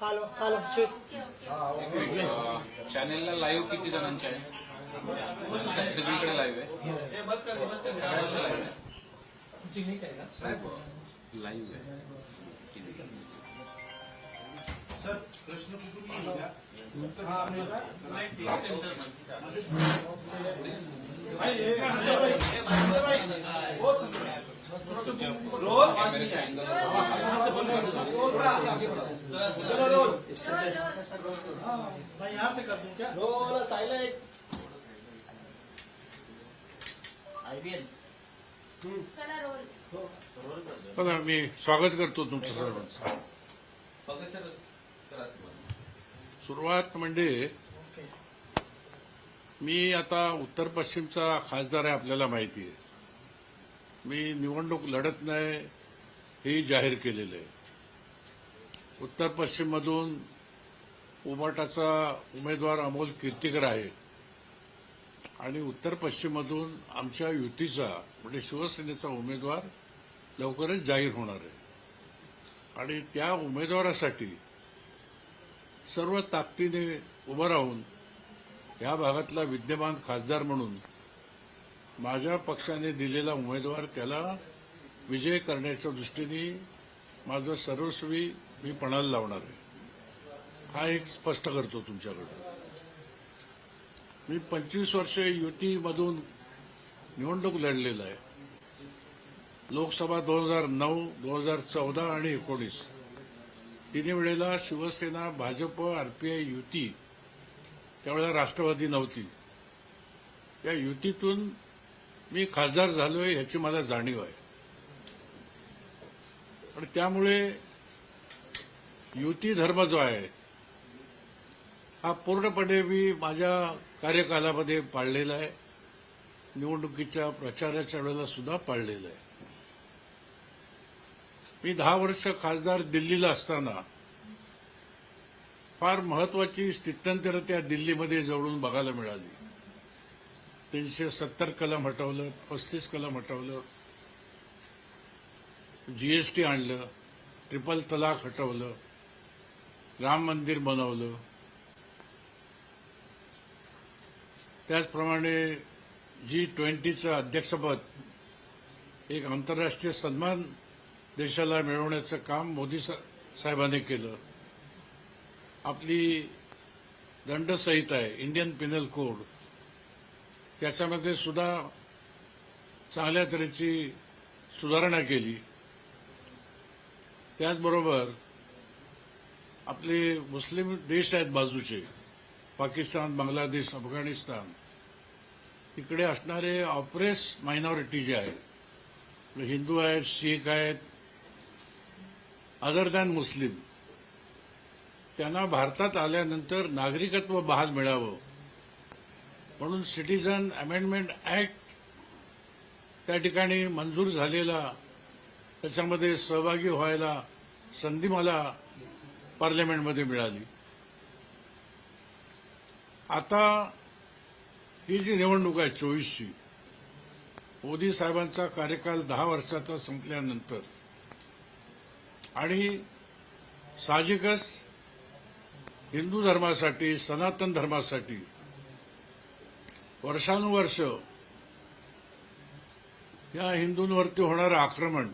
Hello hello चॅनेलला live किती जणांचे आहे? सगळीकडे लाईव्ह आहे. लाईव्ह आहे. रोल चला मी स्वागत करतो तुमचं सर्वांचं. सुरुवात म्हणजे मी आता उत्तर पश्चिमचा खासदार आहे आपल्याला माहिती आहे. मी निवडणूक लढत नाही हे जाहीर केलेलं आहे. उत्तर पश्चिममधून उमाटाचा उमेदवार अमोल कीर्तीकर आहे आणि उत्तर पश्चिममधून आमच्या युतीचा म्हणजे शिवसेनेचा उमेदवार लवकरच जाहीर होणार आहे. आणि त्या उमेदवारासाठी सर्व ताकदीने उभं राहून या भागातला विद्यमान खासदार म्हणून माझ्या पक्षाने दिलेला उमेदवार त्याला विजय करण्याच्या दृष्टीने माझं सर्वस्वी मी पणाला लावणार आहे. हा एक स्पष्ट करतो तुमच्याकडून. मी पंचवीस वर्ष युतीमधून निवडणूक लढलेला आहे. लोकसभा दोन हजार नऊ दोन हजार चौदा आणि एकोणीस. तिन्ही वेळेला शिवसेना भाजप आरपीआय युती त्यावेळेला राष्ट्रवादी नव्हती. या युतीतून मी खासदार झालोय ह्याची मला जाणीव आहे. आणि त्यामुळे युती धर्म जो आहे हा पूर्णपणे मी माझ्या कार्यकालामध्ये पाळलेला आहे. निवडणुकीच्या प्रचाराच्या वेळेला सुद्धा पाळलेला आहे. मी दहा वर्ष खासदार दिल्लीला असताना फार महत्वाची स्थित्यंतर त्या दिल्लीमध्ये जवळून बघायला मिळाली. तीनशे सत्तर कलम हटवलं पस्तीस कलम हटवलं जीएसटी आणलं ट्रिपल तलाक हटवलं राम मंदिर बनवलं. त्याचप्रमाणे जी ट्वेंटीचं अध्यक्षपद एक आंतरराष्ट्रीय सन्मान देशाला मिळवण्याचं काम मोदी सा- साहेबांनी केलं. आपली दंडसंहिता आहे इंडियन पिनल कोड त्याच्यामध्ये सुद्धा चांगल्या तऱ्हेची सुधारणा केली. त्याचबरोबर आपले मुस्लिम देश आहेत बाजूचे पाकिस्तान बांगलादेश अफगाणिस्तान इकडे असणारे ऑपरेस मायनॉरिटी जे आहेत हिंदू आहेत शीख आहेत अदर दॅन मुस्लिम त्यांना भारतात आल्यानंतर नागरिकत्व बहाल मिळावं म्हणून सिटीजन अमेंडमेंट ऍक्ट त्या ठिकाणी मंजूर झालेला त्याच्यामध्ये सहभागी व्हायला संधी मला पार्लमेंटमध्ये मिळाली. आता ही जी निवडणूक आहे चोवीसची मोदी साहेबांचा कार्यकाल दहा वर्षाचा संपल्यानंतर आणि साहजिकच हिंदू धर्मासाठी सनातन धर्मासाठी वर्षानुवर्ष या हिंदूंवरती होणारं आक्रमण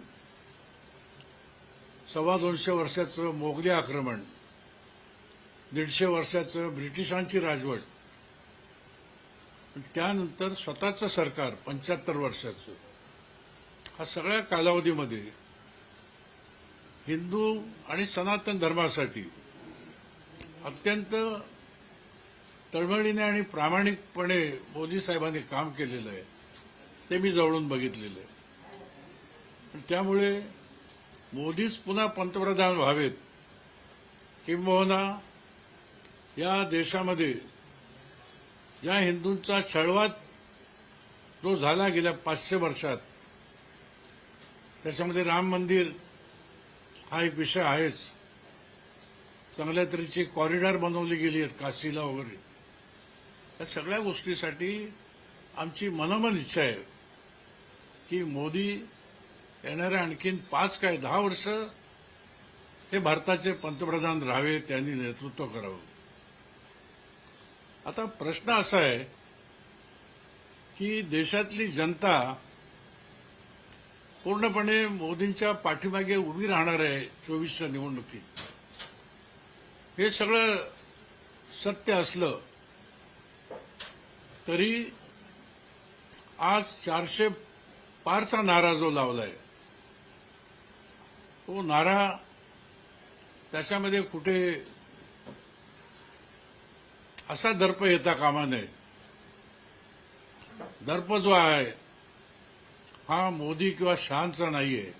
सव्वा दोनशे वर्षाचं मोगली आक्रमण दीडशे वर्षाचं ब्रिटिशांची राजवट त्यानंतर स्वतःचं सरकार पंच्याहत्तर वर्षाचं. हा सगळ्या कालावधीमध्ये हिंदू आणि सनातन धर्मासाठी अत्यंत तळमळीने आणि प्रामाणिकपणे मोदी साहेबांनी काम केलेलं आहे ते मी जवळून बघितलेलं आहे. त्यामुळे मोदीच पुन्हा पंतप्रधान व्हावेत किंबहुना या देशामध्ये ज्या हिंदूंचा छळवाद जो झाला गेल्या पाचशे वर्षात त्याच्यामध्ये राम मंदिर हा एक विषय आहेच. चांगल्या तऱ्हेची कॉरिडॉर बनवली गेली आहेत काशीला वगैरे. या सगळ्या गोष्टीसाठी आमची मनोमन इच्छा आहे की मोदी येणाऱ्या आणखीन पाच काय दहा वर्ष हे भारताचे पंतप्रधान राहावे त्यांनी नेतृत्व करावं. आता प्रश्न असा आहे की देशातली जनता पूर्णपणे मोदींच्या पाठीमागे उभी राहणार आहे चोवीसच्या निवडणुकीत. हे सगळं सत्य असलं तरी आज चारशे पारचा नारा जो लावलाय तो नारा त्याच्यामध्ये कुठे असा दर्प येता कामा नये. दर्प जो आहे हा मोदी किंवा शहांचा नाहीये.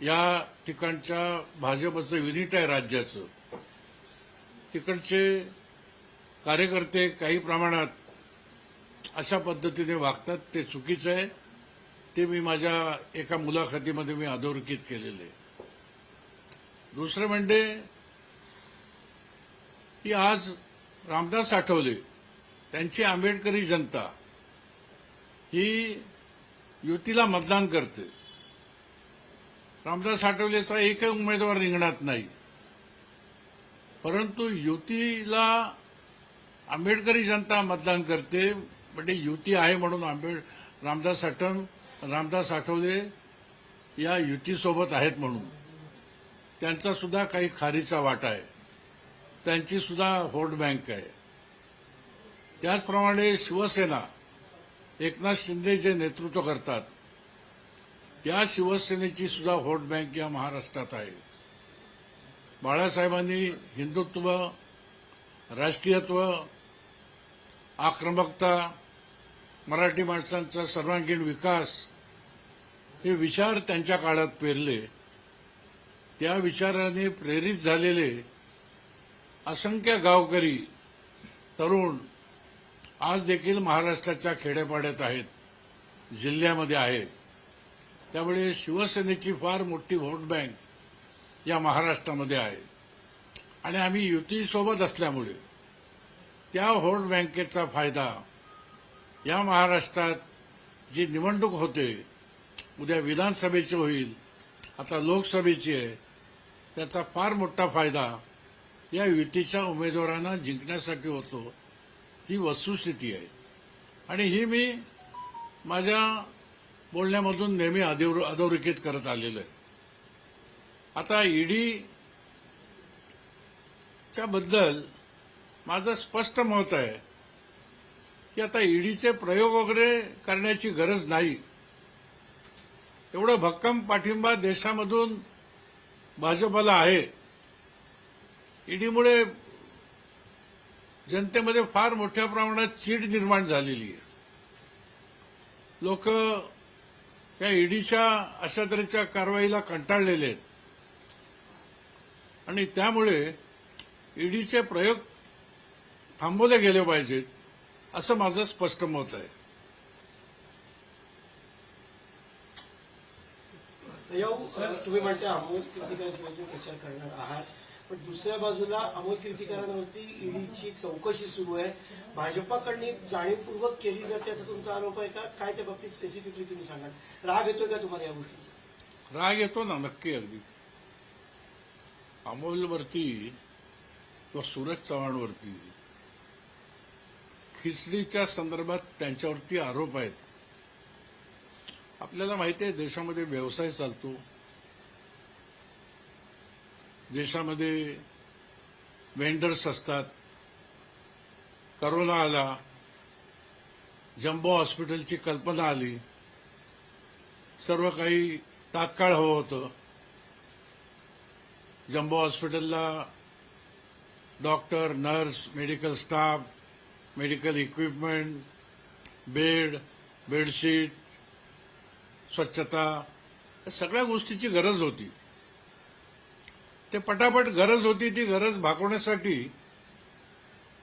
या ठिकाणच्या भाजपचं युनिट आहे राज्याचं. तिकडचे कार्यकर्ते काही प्रमाणात अशा पद्धतीने वागतात ते चुकीचं आहे. ते मी माझ्या एका मुलाखतीमध्ये मी अधोरेखित केलेलं आहे. दुसरं म्हणजे की आज रामदास आठवले त्यांची आंबेडकरी जनता ही युतीला मतदान करते. रामदास आठवलेचा एकही उमेदवार रिंगणात नाही. परंतु युतीला आंबेडकरी जनता मतदान करते म्हणजे युती आहे म्हणून आंबेड रामदास आठम रामदास आठवले या युतीसोबत आहेत म्हणून. त्यांचा सुद्धा काही खारीचा वाटा आहे. त्यांची सुद्धा व्होट बँक आहे. त्याचप्रमाणे शिवसेना एकनाथ शिंदे जे नेतृत्व करतात त्या शिवसेनेची सुद्धा व्होट बँक या महाराष्ट्रात आहे. बाळासाहेबांनी हिंदुत्व राष्ट्रीयत्व आक्रमकता मराठी माणसांचा सर्वांगीण विकास हे विचार त्यांच्या काळात पेरले. त्या विचाराने प्रेरित झालेले असंख्य गावकरी तरुण आज देखील महाराष्ट्राच्या खेड्यापाड्यात आहेत जिल्ह्यामध्ये आहेत. त्यामुळे शिवसेनेची फार मोठी व्होट बँक या महाराष्ट्रामध्ये आहे. आणि आम्ही युतीसोबत असल्यामुळे त्या होल्ड बँकेचा फायदा या महाराष्ट्रात जी निवडणूक होते उद्या विधानसभेची होईल आता लोकसभेची आहे त्याचा फार मोठा फायदा या युतीच्या उमेदवारांना जिंकण्यासाठी होतो ही वस्तुस्थिती आहे. आणि ही मी माझ्या बोलण्यामधून नेहमी अधोर- अधोरेखित करत आलेलो आहे. आता ईडीच्या बद्दल माझं स्पष्ट मत आहे की आता ईडीचे प्रयोग वगैरे करण्याची गरज नाही. एवढं भक्कम पाठिंबा देशामधून भाजपला आहे. ईडीमुळे जनतेमध्ये फार मोठ्या प्रमाणात चीड निर्माण झालेली आहे. लोक या ईडीच्या अशा तऱ्हेच्या कारवाईला कंटाळलेले आहेत. आणि त्यामुळे ईडीचे प्रयोग थांबवले गेले पाहिजेत असं माझं स्पष्ट मत आहे. तुम्ही म्हणता अमोल कीर्तिकरांची विरुद्ध प्रचार करणार आहात पण दुसऱ्या बाजूला अमोल कीर्तिकरांवरती ईडीची चौकशी सुरू आहे. भाजपाकडनी जाणीवपूर्वक केली जाते असा तुमचा आरोप आहे का? काय त्या बाबतीत स्पेसिफिकली तुम्ही सांगाल? राग येतोय का तुम्हाला या गोष्टीचा? राग येतो ना नक्की अगदी. अमोलवरती किंवा सूरज चव्हाणवरती खिचडीच्या संदर्भात त्यांच्यावरती आरोप आहेत. आपल्याला माहिती आहे देशामध्ये व्यवसाय चालतो. देशामध्ये वेंडर्स असतात. करोना आला. जम्बो हॉस्पिटलची कल्पना आली. सर्व काही तात्काळ हवं होतं. जम्बो हॉस्पिटलला doctor nurse medical staff medical equipment bed bedsheet स्वच्छता या सगळ्या गोष्टीची गरज होती. ते पटापट गरज होती ती गरज भागवण्यासाठी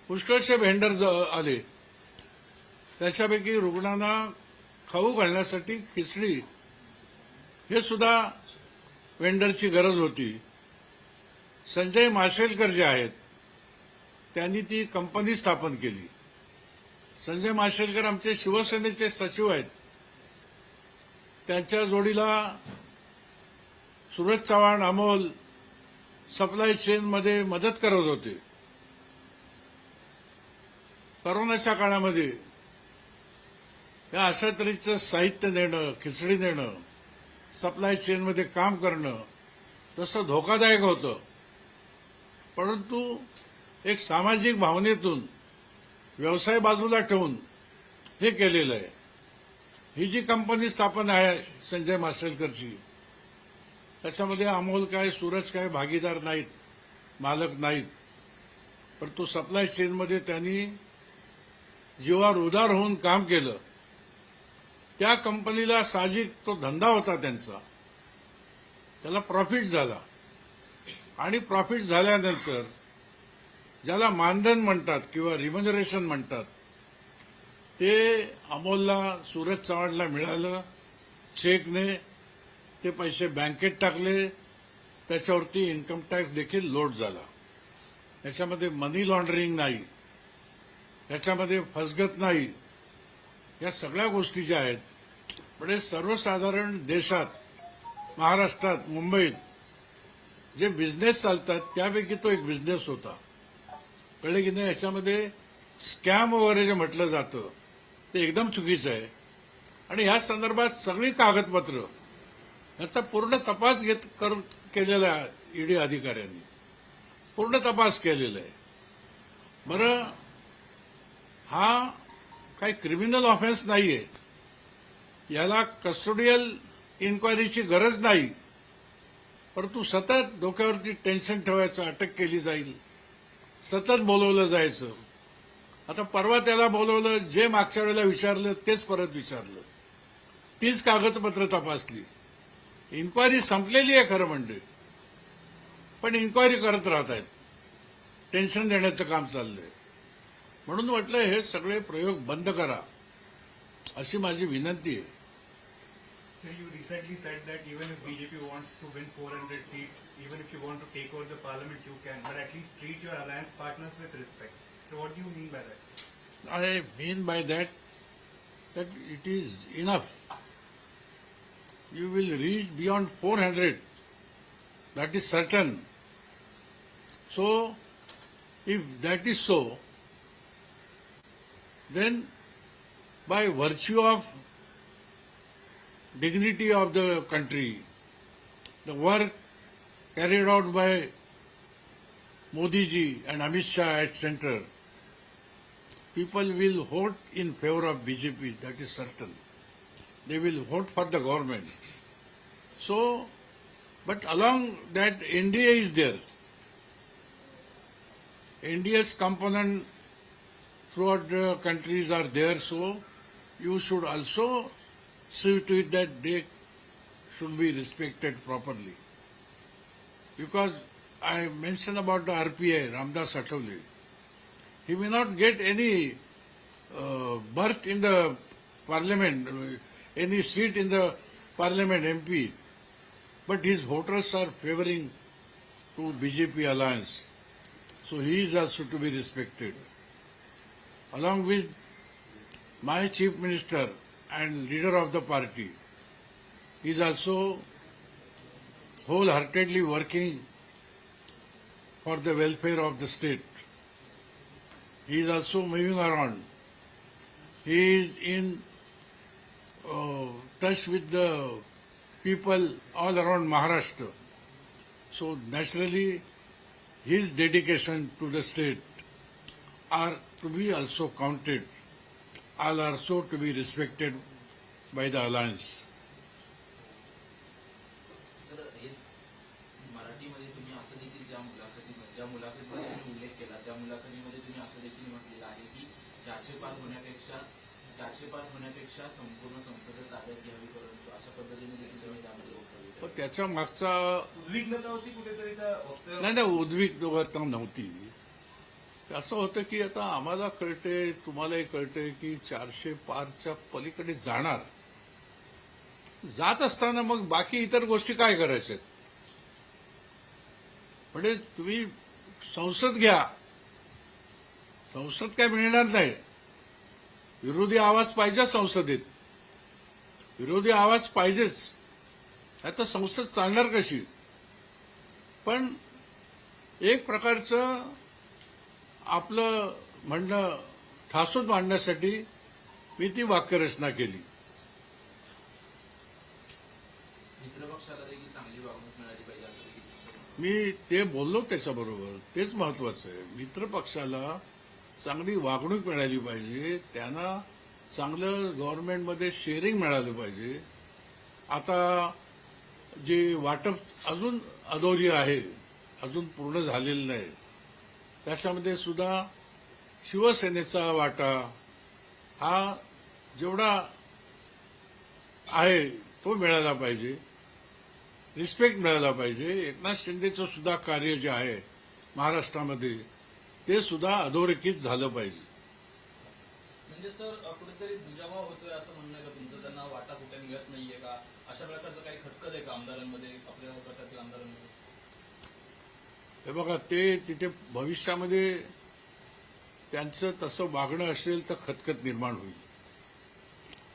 पुष्कळचे व्हेंडर आले. त्याच्यापैकी रुग्णांना खाऊ घालण्यासाठी खिचडी हे सुद्धा वेंडरची गरज होती. संजय माशेलकर जे आहेत त्यांनी ती कंपनी स्थापन केली. संजय माशेलकर आमचे शिवसेनेचे सचिव आहेत. त्यांच्या जोडीला सुरज चव्हाण अमोल सप्लाय चेनमध्ये मदत करत होते. करोनाच्या काळामध्ये या अशा तऱ्हेचं साहित्य नेणं खिचडी नेणं सप्लाय चेनमध्ये काम करणं तसं धोकादायक होतं. परंतु एक सामाजिक भावनेतून व्यवसाय बाजूला ठेवून हे केलेलं आहे. ही जी कंपनी स्थापन आहे संजय मासेलकरची त्याच्यामध्ये अमोल काय सूरज काय भागीदार नाहीत मालक नाहीत. परंतु सप्लाय चेनमध्ये त्यांनी जीवावर उदार होऊन काम केलं. त्या कंपनीला साहजिक तो धंदा होता त्यांचा. त्याला प्रॉफिट झाला. आणि प्रॉफिट झाल्यानंतर ज्याला मानधन म्हणतात किंवा रिमनरेशन म्हणतात ते अमोलला सूरज चव्हाणला मिळालं चेकने ते पैसे बँकेत टाकले त्याच्यावरती इन्कम टॅक्स देखील लोड झाला. याच्यामध्ये मनी लॉन्ड्रिंग नाही याच्यामध्ये फसगत नाही या सगळ्या गोष्टी ज्या आहेत म्हणजे सर्वसाधारण देशात महाराष्ट्रात मुंबईत जे बिझनेस चालतात त्यापैकी तो एक बिझनेस होता. कळलं की नाही याच्यामध्ये स्कॅम वगैरे जे म्हटलं जातं ते एकदम चुकीचं आहे. आणि ह्या संदर्भात सगळी कागदपत्र याचा पूर्ण तपास घेत कर केलेला आहे ईडी अधिकाऱ्यांनी. पूर्ण तपास केलेला आहे. बरं हा काही क्रिमिनल ऑफेन्स नाहीये. याला कस्टोडियल इन्क्वायरीची गरज नाही. परंतु सतत डोक्यावरती टेन्शन ठेवायचं अटक केली जाईल. सतत बोलवलं जायचं. आता परवा त्याला बोलवलं जे मागच्या वेळेला विचारलं तेच परत विचारलं. तीच कागदपत्र तपासली. इन्क्वायरी संपलेली आहे खरं म्हणजे. पण इन्क्वायरी करत राहत आहेत. टेन्शन देण्याचं काम चाललंय. म्हणून म्हटलं हे सगळे प्रयोग बंद करा. अशी माझी विनंती आहे. So you recently said that even if BJP wants to win 400 seat, even if you want to take over the parliament, you can, but at least treat your alliance partners with respect. So what do you mean by that? sir? I mean by that that it is enough. You will reach beyond 400. That is certain. So, if that is so, then by virtue of dignity of the country, the work carried out by Modi ji and Amit Shah at center, people will vote in favor of BJP, that is certain. They will vote for the government. So, but along that, India is there. India's component throughout the countries are there, so you should also see to it that they should be respected properly. Because I mentioned about the RPI, Ramdas Athavale. He may not get any uh, berth in the parliament, any seat in the parliament MP, but his voters are favoring to BJP alliance. So he is also to be respected. Along with my chief minister and leader of the party, is also wholeheartedly working for the welfare of the state. He is also moving around. He is in uh, touch with the people all around Maharashtra. So naturally, his dedication to the state are to be also counted, are also to be respected by the alliance. Sir मराठीमध्ये तुम्ही असं देखील ज्या मुलाखतीमध्ये ज्या मुलाखतीमध्ये तुम्ही उल्लेख केला त्या मुलाखतीमध्ये तुम्ही असं देखील म्हटलेलं आहे की चारशे पार होण्यापेक्षा चारशे पार होण्यापेक्षा संपूर्ण संसद ताब्यात घ्यावी परंतु अशा पद्धतीने देखील तुम्ही त्यामध्ये वक्तव्य केलं. पण त्याच्या मागचा उद्विग्नता होती कुठेतरी नाही उद्विग्नता नव्हती असं होतं की आता आम्हाला कळते तुम्हालाही कळते की चारशे पारच्या पलीकडे जाणार. जात असताना मग बाकी इतर गोष्टी काय करायच्या म्हणजे तुम्ही संसद घ्या. संसद काय मिळणार नाही. विरोधी आवाज पाहिजे संसदेत. विरोधी आवाज पाहिजेच. आता संसद चालणार कशी? पण एक प्रकारचं आपलं म्हणणं ठासून मांडण्यासाठी मी ती वाक्यरचना केली. मित्रपक्षाला. मी ते बोललो त्याच्याबरोबर. तेच महत्वाचं आहे. मित्र पक्षाला चांगली वागणूक मिळाली पाहिजे. त्यांना चांगलं गव्हर्नमेंटमध्ये शेअरिंग मिळालं पाहिजे. आता जे वाटप अजून अधोरी आहे अजून पूर्ण झालेलं नाही त्याच्यामध्ये सुद्धा शिवसेनेचा वाटा हा जेवढा आहे तो मिळाला पाहिजे. रिस्पेक्ट मिळाला पाहिजे. एकनाथ शिंदेचं सुद्धा कार्य जे आहे महाराष्ट्रामध्ये ते सुद्धा अधोरेखित झालं पाहिजे. म्हणजे सर कुठेतरी दुजावा होतोय असं म्हणणं का तुमचं? त्यांना वाटा कुठे मिळत नाहीये का? अशा प्रकारचं काही खटकत आहे का आमदारांमध्ये? आपल्या गटातील आमदारांमध्ये? हे बघा ते तिथे भविष्यामध्ये त्यांचं तसं वागणं असेल तर खतखत निर्माण होईल.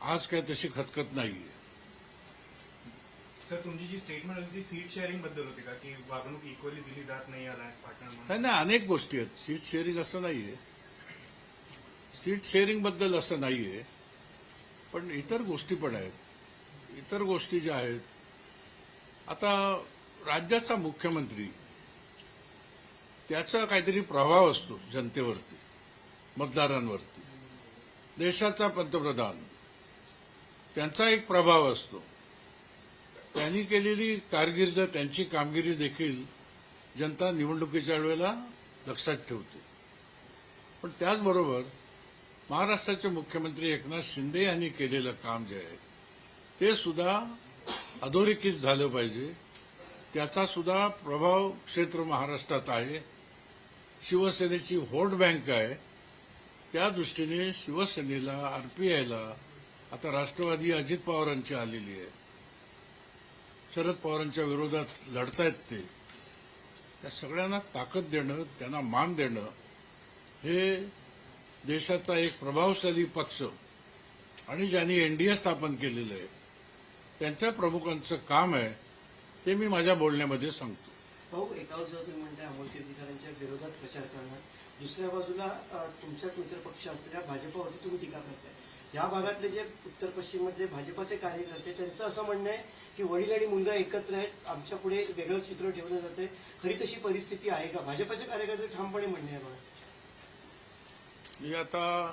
आज काय तशी खतखत नाहीये. सर तुमची जी स्टेटमेंट होती ती सीट शेअरिंगबद्दल होती का? की वागणूक इक्वली दिली जात नाही अलायन्स पार्टनर नाही नाही अनेक गोष्टी आहेत. सीट शेअरिंग असं नाहीये. सीट शेअरिंगबद्दल असं नाहीये. पण इतर गोष्टी पण आहेत. इतर गोष्टी ज्या आहेत. आता राज्याचा मुख्यमंत्री त्याचा काहीतरी प्रभाव असतो जनतेवरती मतदारांवरती. देशाचा पंतप्रधान. त्यांचा एक प्रभाव असतो. त्यांनी केलेली कारकीर्द त्यांची कामगिरी देखील जनता निवडणुकीच्या वेळेला लक्षात ठेवते. पण त्याचबरोबर महाराष्ट्राचे मुख्यमंत्री एकनाथ शिंदे यांनी केलेलं काम जे आहे ते सुद्धा अधोरेखित झालं पाहिजे. त्याचा सुद्धा प्रभाव क्षेत्र महाराष्ट्रात आहे. शिवसेनेची व्होट बँक आहे त्या दृष्टीने शिवसेनेला आरपीआयला आता राष्ट्रवादी अजित पवारांची आलेली आहे. शरद पवारांच्या विरोधात लढतायत ते. त्या सगळ्यांना ताकद देणं त्यांना मान देणं हे देशाचा एक प्रभावशाली पक्ष आणि ज्यांनी एनडीए स्थापन केलेलं आहे त्यांच्या प्रमुखांचं काम आहे ते मी माझ्या बोलण्यामध्ये सांगतो. त्यांच्या विरोधात प्रचार करणार. दुसऱ्या बाजूला तुमच्याच मित्रपक्ष असलेल्या भाजपावरती तुम्ही टीका करताय. या भागातले जे उत्तर पश्चिम मधले भाजपाचे कार्यकर्ते त्यांचं असं म्हणणं आहे की वडील आणि मुलगा एकत्र आहेत आमच्या पुढे वेगळं चित्र ठेवलं जाते खरी तशी परिस्थिती आहे का? भाजपाचे कार्यकर्ते ठामपणे म्हणणे आहे बघा. मी आता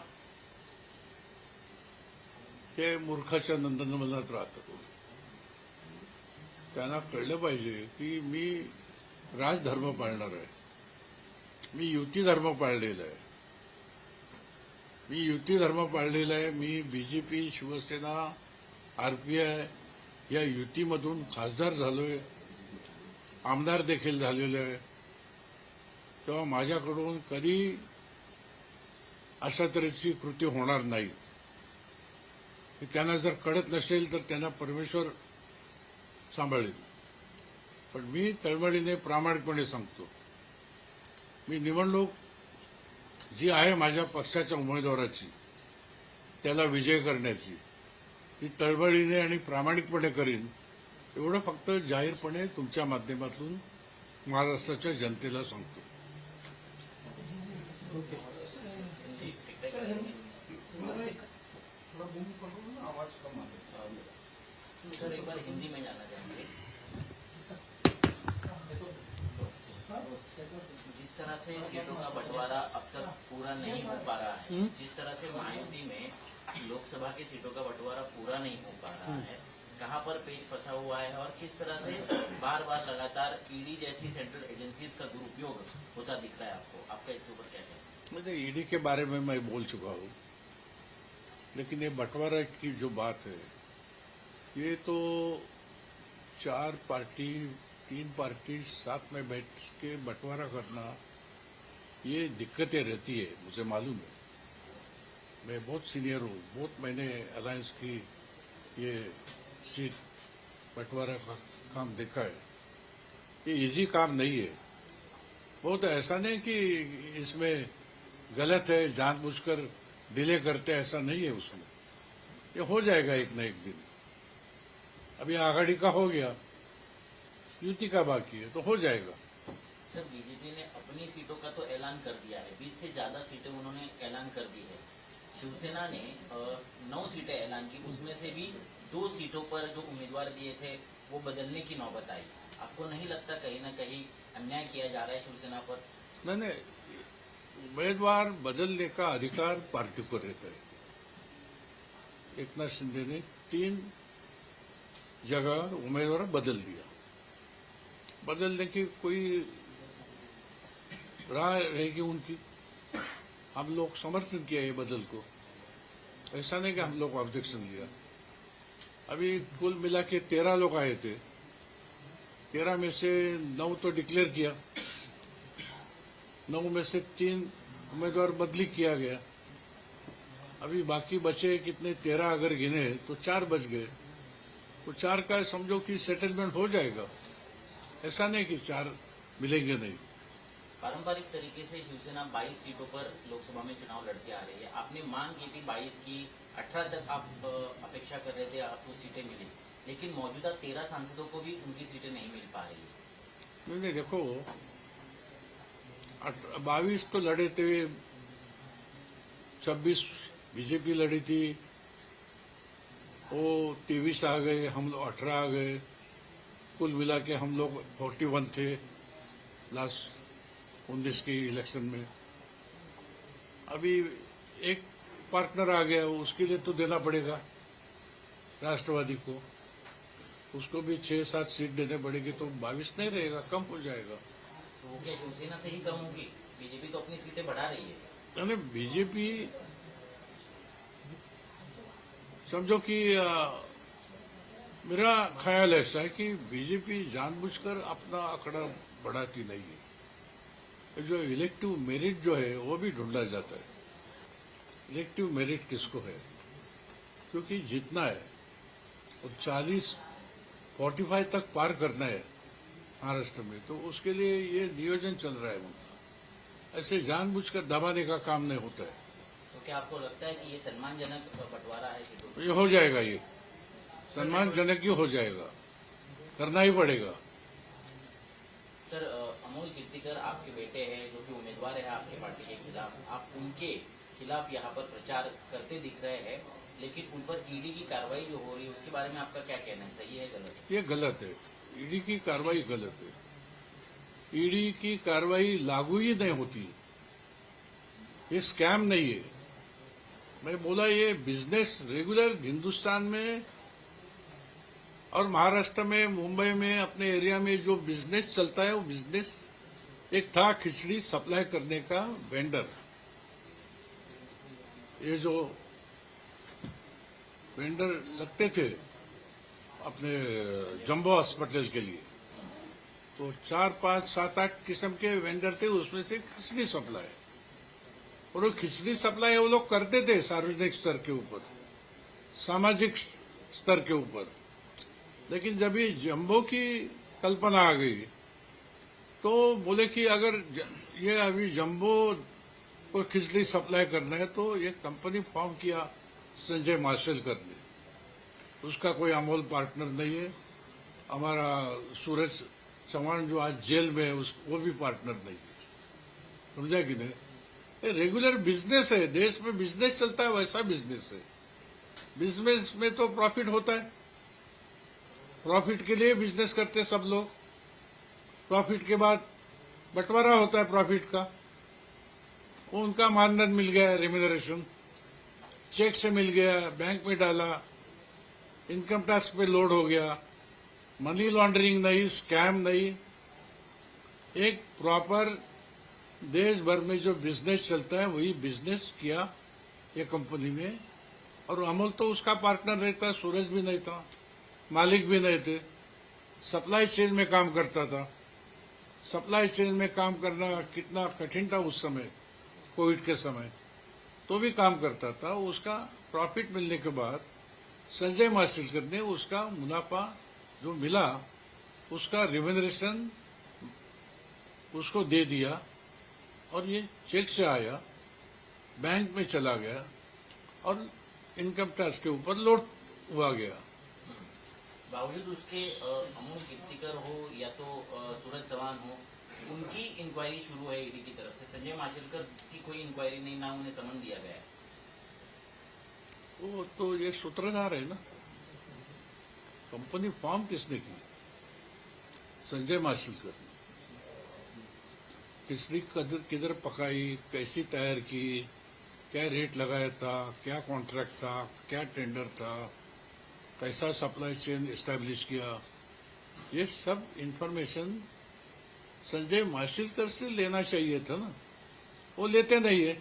ते मूर्खाच्या नंदनवनात राहतात त्यांना कळलं पाहिजे की मी राजधर्म पाळणार आहे. मी युती धर्म पाळलेला आहे. मी युती धर्म पाळलेला आहे. मी बीजेपी शिवसेना आरपीआय या युतीमधून खासदार झालोय. आमदार देखील झालेलो आहे. तेव्हा माझ्याकडून कधी अशा तऱ्हेची कृती होणार नाही. त्यांना जर कळत नसेल तर त्यांना परमेश्वर सांभाळेल. पण मी तळमळीने प्रामाणिकपणे सांगतो मी निवडणूक जी आहे माझ्या पक्षाच्या उमेदवाराची त्याला विजय करण्याची ती तळबळीने आणि प्रामाणिकपणे करीन एवढं फक्त जाहीरपणे तुमच्या माध्यमातून महाराष्ट्राच्या जनतेला सांगतो. सर एक बार हिंदी में जाना जिस तरह से सीटों का बंटवारा अब तक पूरा नहीं हो पा रहा है जिस तरह से महायुति में लोकसभा की सीटों का बंटवारा पूरा नहीं हो पा रहा है कहाँ पर पेच फंसा हुआ है और किस तरह से बार बार लगातार ईडी जैसी सेंट्रल एजेंसीज का दुरुपयोग होता दिख रहा है आपको? आपका इसके ऊपर क्या कहना है? नहीं ईडी के बारे में मैं बोल चुका हूं। लेकिन ये बंटवारा की जो बात है ये तो चार पार्टी तीन पार्टी साथ में बैठ के बंटवारा करना, ये दिक्कतें रहती है, मुझे मालूम है। मैं बहुत सीनियर हूँ, बहुत मैंने अलायंस की, ये सीट बंटवारा का काम देखा है। ये इजी काम नहीं है। बहुत ऐसा नहीं कि इसमें गलत है, जानबूझकर डिले करते ऐसा नहीं है उसमें। ये हो जाएगा एक न एक दिन। अभी आघाड़ी का हो गया। युति का बाकी है तो हो जाएगा। सर बीजेपी ने अपनी सीटों का तो ऐलान कर दिया है। बीस से ज्यादा सीटें उन्होंने ऐलान कर दी है। शिवसेना ने नौ सीटें ऐलान की। उसमें से भी दो सीटों पर जो उम्मीदवार दिए थे वो बदलने की नौबत आई। आपको नहीं लगता कहीं ना कहीं अन्याय किया जा रहा है शिवसेना पर? नहीं नहीं उम्मीदवार बदलने का अधिकार पार्टी को रहता है। एकनाथ शिंदे ने तीन जगह उम्मीदवार बदल दिया। बदलने की कोई राह रहेगी उनकी। हम लोग समर्थन किया ये बदल को। ऐसा नहीं कि हम लोग ऑब्जेक्शन लिया। अभी कुल मिला के तेरह लोग आए थे। तेरह में से नौ तो डिक्लेयर किया। नौ में से तीन उम्मीदवार बदली किया गया। अभी बाकी बचे कितने? तेरह अगर गिने तो चार बच गए। तो चार का समझो कि सेटलमेंट हो जाएगा। ऐसा नहीं कि चार मिलेंगे नहीं। पारंपरिक तरीके से शिवसेना 22 सीटों पर लोकसभा में चुनाव लड़ती आ रही है। आपने मांग की थी 22 की 18 तक आप अपेक्षा कर रहे थे आपको सीटें मिली। लेकिन मौजूदा 13 सांसदों को भी उनकी सीटें नहीं मिल पा रही है। नहीं नहीं देखो बाईस तो लड़े थे छब्बीस बीजेपी लड़ी थी वो तेईस आ गए हम लोग अठारह आ गए। कुल मिला के हम लोग फोर्टी वन थे लास्ट उन्नीस की इलेक्शन में। अभी एक पार्टनर आ गया उसके लिए तो देना पड़ेगा राष्ट्रवादी को। उसको भी छह सात सीट देने पड़ेगी तो बाईस नहीं रहेगा कम हो जाएगा। तो क्या शिवसेना से ही कम होगी? बीजेपी तो अपनी सीटें बढ़ा रही है। बीजेपी समझो कि अ, मेरा ख्याल ऐसा है कि बीजेपी जानबूझकर अपना आंकड़ा बढ़ाती नहीं है। जो इलेक्टिव मेरिट जो है वो भी ढूंढा जाता है। इलेक्टिव मेरिट किसको है? क्योंकि जितना है और चालीस फोर्टी फाइव तक पार करना है महाराष्ट्र में तो उसके लिए ये नियोजन चल रहा है उनका। ऐसे जानबूझकर दबाने का काम नहीं होता है। तो क्या आपको लगता है कि ये सम्मानजनक बंटवारा है? ये हो जाएगा ये। सम्मानजनक ही हो जाएगा करना ही पड़ेगा। सर अमोल कीर्तिकर आपके बेटे हैं जो कि उम्मीदवार है आपके पार्टी के खिलाफ। आप उनके खिलाफ यहाँ पर प्रचार करते दिख रहे हैं लेकिन उन पर ईडी की कार्रवाई जो हो रही है उसके बारे में आपका क्या कहना है? सही है गलत है? ये गलत है। ईडी की कार्रवाई गलत है। ईडी की कार्रवाई लागू ही नहीं होती। ये स्कैम नहीं है। मैं बोला ये बिज़नेस रेगुलर हिंदुस्तान में और महाराष्ट्र में, मुंबई में, अपने एरिया में जो बिज़नेस चलता है, वो बिज़नेस एक था खिचड़ी सप्लाई करने का वेंडर ये जो वेंडर लगते थे अपने जम्बो हॉस्पिटल के लिए तो चार, पाँच, सात, आठ किस्म के वेंडर थे, उसमें से खिचड़ी सप्लाई और वो खिचड़ी सप्लाई वो लोग करते थे सार्वजनिक स्तर के ऊपर, सामाजिक स्तर के ऊपर। लेकिन जब ये जम्बो की कल्पना आ गई तो बोले कि अगर ये अभी जम्बो को खिचड़ी सप्लाई करना है तो ये कंपनी फॉर्म किया संजय मार्शल कर ने उसका कोई अमोल पार्टनर नहीं है। हमारा सूरज चौहान जो आज जेल में है, उस, वो भी पार्टनर नहीं है। समझा कि नहीं? ये रेगुलर बिज़नेस है। देश में बिज़नेस चलता है, वैसा बिज़नेस है। बिज़नेस में तो प्रॉफिट होता है। प्रॉफिट के लिए बिज़नेस करते सब लोग। प्रॉफिट के बाद बंटवारा होता है प्रॉफिट का। उनका मानदंड मिल गया रेम्यूनरेशन चेक से मिल गया बैंक में डाला इनकम टैक्स पे लोड हो गया। मनी लॉन्ड्रिंग नहीं स्कैम नहीं एक प्रॉपर देश भर में जो बिज़नेस चलता है, वही बिज़नेस किया ये कंपनी ने। और अमल तो उसका पार्टनर रहता सूरज भी नहीं था। मालिक भी नहीं थे। सप्लाई चेन में काम करता था। सप्लाई चेन में काम करना कितना कठिन था उस समय कोविड के समय। तो भी काम करता था। उसका प्रॉफिट मिलने के बाद संजय मासिलकर ने उसका मुनाफा जो मिला उसका रिवेनरेशन उसको दे दिया और ये चेक से आया बैंक में चला गया और इनकम टैक्स के ऊपर लोड हुआ गया। बावजूद उसके अमोल कीर्तिकर हो या तो सूरज चौहान हो, उनकी इंक्वायरी शुरू है ईडी की तरफ़ से। संजय माशेलकर की कोई इंक्वायरी नहीं, ना उन्हें समन दिया गया है। तो ये सूत्रधार है ना। कंपनी फॉर्म किसने की? संजय माशिलकर ने। किसने कदर, किधर पकाई, कैसी तैयार की, क्या रेट लगाया था, क्या कॉन्ट्रैक्ट था, क्या टेंडर था कैसा सप्लाई चेन एस्टेब्लिश किया। ये सब इंफॉर्मेशन संजय माशिलकर से लेना चाहिए था ना। वो लेते नहीं है।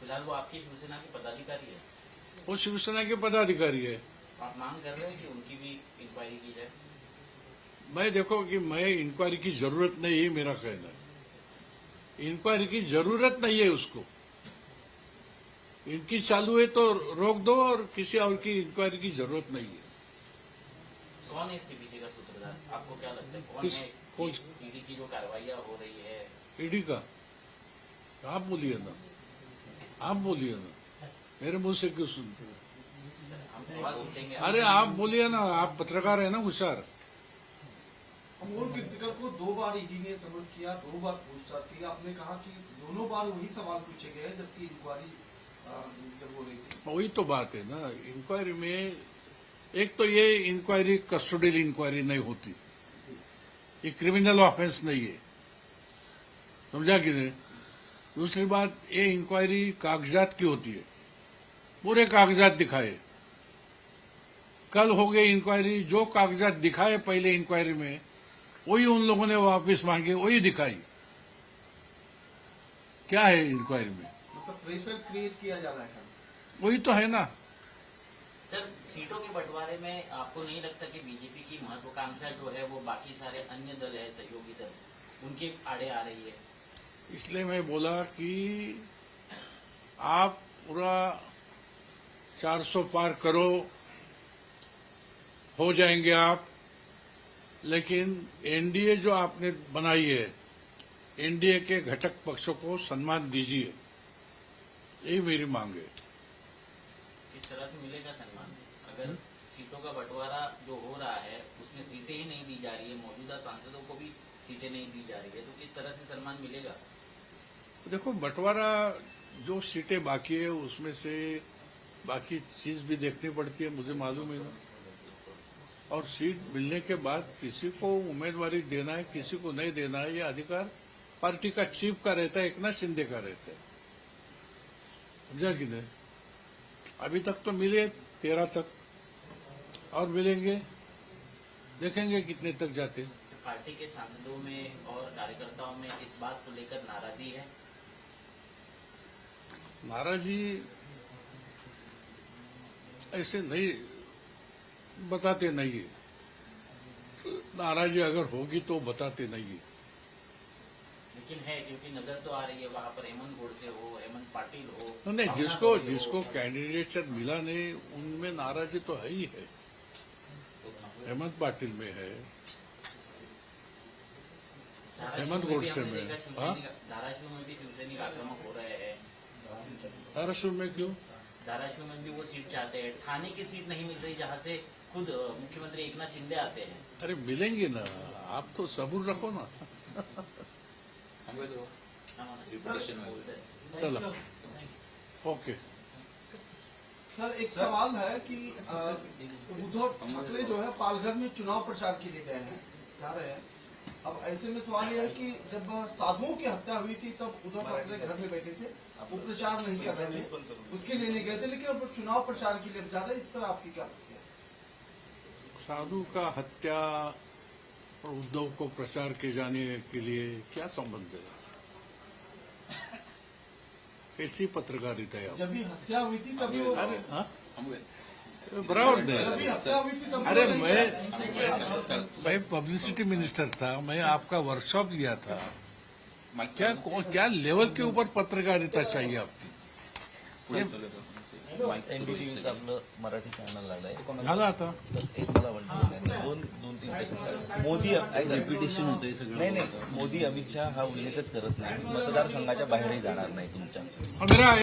फिलहाल वो आपकी शिवसेना के पदाधिकारी है। वो शिवसेना के पदाधिकारी है। आप मांग कर रहे हैं कि उनकी भी इंक्वायरी की जाए? मैं देखो कि मैं इंक्वायरी की जरूरत नहीं है मेरा कहना इंक्वायरी की जरूरत नहीं है उसको। इनकी चालू है तो रोक दो और किसी और की इंक्वायरी की जरूरत नहीं है। कौन है इसके पीछे का सूत्रधार? आपको क्या लगता है? कौन है? कौन- ईडी की जो कार्रवाइयां हो रही है। ईडी का? आप बोलिए ना। आप बोलिए ना। मेरे मुंह से क्यों सुनते हो? अरे आप बोलिए ना। आप पत्रकार है ना होशियार अमोल कीर्तिकर को दो बार ईडी ने समन किया दो बार पूछताछ की। आपने कहा कि दोनों बार वही सवाल पूछे गए जबकि इंक्वायरी वही तो बात है ना। इंक्वायरी में, एक तो ये इंक्वायरी कस्टोडियल इंक्वायरी नहीं होती। ये क्रिमिनल ऑफेंस नहीं है। समझा कि नहीं? दूसरी बात, ये इंक्वायरी कागजात की होती है। पूरे कागजात दिखाए। कल हो गई इंक्वायरी जो कागजात दिखाए पहले इंक्वायरी में, वही उन लोगों ने वापस मांगे, वही दिखाई। क्या है इंक्वायरी में? प्रेशर क्रिएट किया जा रहा है वही तो है ना। सर सीटों के बंटवारे में आपको नहीं लगता कि बीजेपी की महत्वाकांक्षा जो है वो बाकी सारे अन्य दल है सहयोगी दल उनके आड़े आ रही है? इसलिए मैं बोला कि आप पूरा 400 पार करो हो जाएँगे आप। लेकिन एनडीए जो आपने बनाई है एनडीए के घटक पक्षों को सम्मान दीजिए। यही मेरी मांग है। किस तरह से मिलेगा सम्मान अगर सीटों का बंटवारा जो हो रहा है उसमें सीटें ही नहीं दी जा रही है मौजूदा सांसदों को भी सीटें नहीं दी जा रही है तो किस तरह से सम्मान मिलेगा? देखो बंटवारा जो सीटें बाकी है उसमें से बाकी चीज़ भी देखनी पड़ती है मुझे मालूम है। ना और सीट मिलने के बाद किसी को उम्मीदवारी देना है किसी को नहीं देना है ये अधिकार पार्टी का चीफ का रहता है एक नाथ शिंदे का रहता है। समझा कि नहीं? अभी तक तो मिले तेरह तक। और मिलेंगे? देखेंगे कितने तक जाते हैं। पार्टी के सांसदों में और कार्यकर्ताओं में इस बात को लेकर नाराजी है? नाराजी ऐसे नहीं बताते नहीं है। नाराजी अगर होगी तो बताते नहीं है। लेकिन है क्योंकि नज़र तो आ रही है वहाँ पर हेमंत गोडसे हो हेमंत पाटिल हो तो नहीं जिसको। जिसको कैंडिडेचर मिला नहीं उनमें नाराजी तो है ही है। हेमंत पाटिल में है। हेमंत गोडसे में, हाँ? धाराशिव में भी शिवसैनिक आक्रामक हो रहे हैं। धाराशिव में क्यों? धाराशिव में भी वो सीट चाहते हैं। थाने की सीट नहीं मिल रही जहाँ से खुद मुख्यमंत्री एकनाथ शिंदे आते हैं। अरे मिलेंगे ना। आप तो सबूर रखो ना। चलो. ओके. सर एक सवाल है कि उद्धव ठाकरे जो है पालघर में चुनाव प्रचार के लिए गए हैं जा रहे हैं। अब ऐसे में सवाल यह है कि जब साधुओं की हत्या हुई थी तब उद्धव ठाकरे घर में बैठे थे वो प्रचार नहीं कर रहे थे उसके लिए नहीं गए थे लेकिन अब चुनाव प्रचार के लिए जा रहे हैं इस पर आपकी क्या है? साधु का हत्या और उद्धव को प्रचार के जाने के लिए क्या संबंध है? कैसी पत्रकारिता है? जब भी हत्या हुई थी तभी वो अरे हाँ? बराबर नहीं अरे मैं। मैं पब्लिसिटी मिनिस्टर था मैं आपका वर्कशॉप लिया था। क्या क्या लेवल के ऊपर पत्रकारिता चाहिए आपकी? एनडीटीव्हीचं आपलं मराठी चॅनल लागलंय झालं आता. तर एक मला म्हणतो दोन दोन तीन प्रश्न मोदी रिपिटेशन होतंय सगळं? नाही नाही. मोदी अमित शहा हा उल्लेखच करत नाही. मतदारसंघाच्या बाहेरही जाणार नाही तुमच्या.